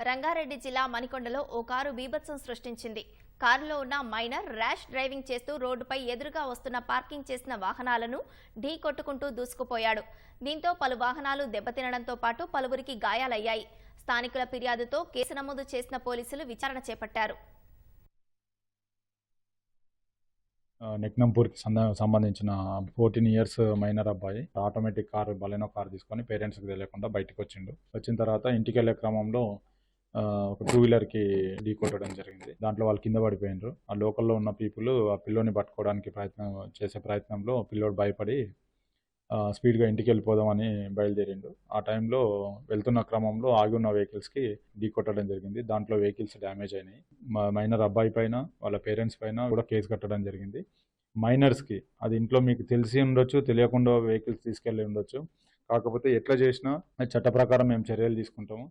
రంగారెడ్డి జిల్లా మణికొండలో ఓ కారు బీభత్సం సృష్టించింది. కారులో ఉన్న మైనర్ ర్యాష్ డ్రైవింగ్ చేస్తూ రోడ్డుపై ఎదురుగా వస్తున్న పార్కింగ్ చేసిన వాహనాలను ఢీ కొట్టుకుంటూ దూసుకుపోయాడు. దీంతో పలు వాహనాలు దెబ్బతినడంతో పాటు పలువురికి గాయాలయ్యాయి. స్థానికుల ఫిర్యాదుతో కేసు నమోదు చేసిన పోలీసులు విచారణ చేపట్టారు. ఆ, నెక్నంపూర్కి సంబంధించిన ఫోర్టీన్ ఇయర్స్ మైనర్ అబ్బాయి ఆటోమేటిక్ కార్ బలెనో కార్ తీసుకొని పేరెంట్స్కి తెలియకుండా బయటకు వచ్చిండు వచ్చిన తర్వాత ఇంటికి వెళ్ళే క్రమంలో ఒక టూ వీలర్కి ఢీ కొట్టడం జరిగింది. దాంట్లో వాళ్ళు కింద పడిపోయినారు. ఆ లోకల్లో ఉన్న పీపుల్ ఆ పిల్లోని పట్టుకోవడానికి ప్రయత్నం చేసే ప్రయత్నంలో పిల్లోడు భయపడి స్పీడ్గా ఇంటికి వెళ్ళిపోదామని బయలుదేరిండు. ఆ టైంలో వెళ్తున్న క్రమంలో ఆగి ఉన్న వెహికల్స్కి ఢీ కొట్టడం జరిగింది. దాంట్లో వెహికల్స్ డ్యామేజ్ అయినాయి. మా మైనర్ అబ్బాయి పైన వాళ్ళ పేరెంట్స్ పైన కూడా కేసు కట్టడం జరిగింది. మైనర్స్కి అది ఇంట్లో మీకు తెలిసి ఉండొచ్చు తెలియకుండా వెహికల్స్ తీసుకెళ్ళి ఉండొచ్చు. కాకపోతే ఎట్లా చేసినా చట్ట ప్రకారం మేము చర్యలు తీసుకుంటాము.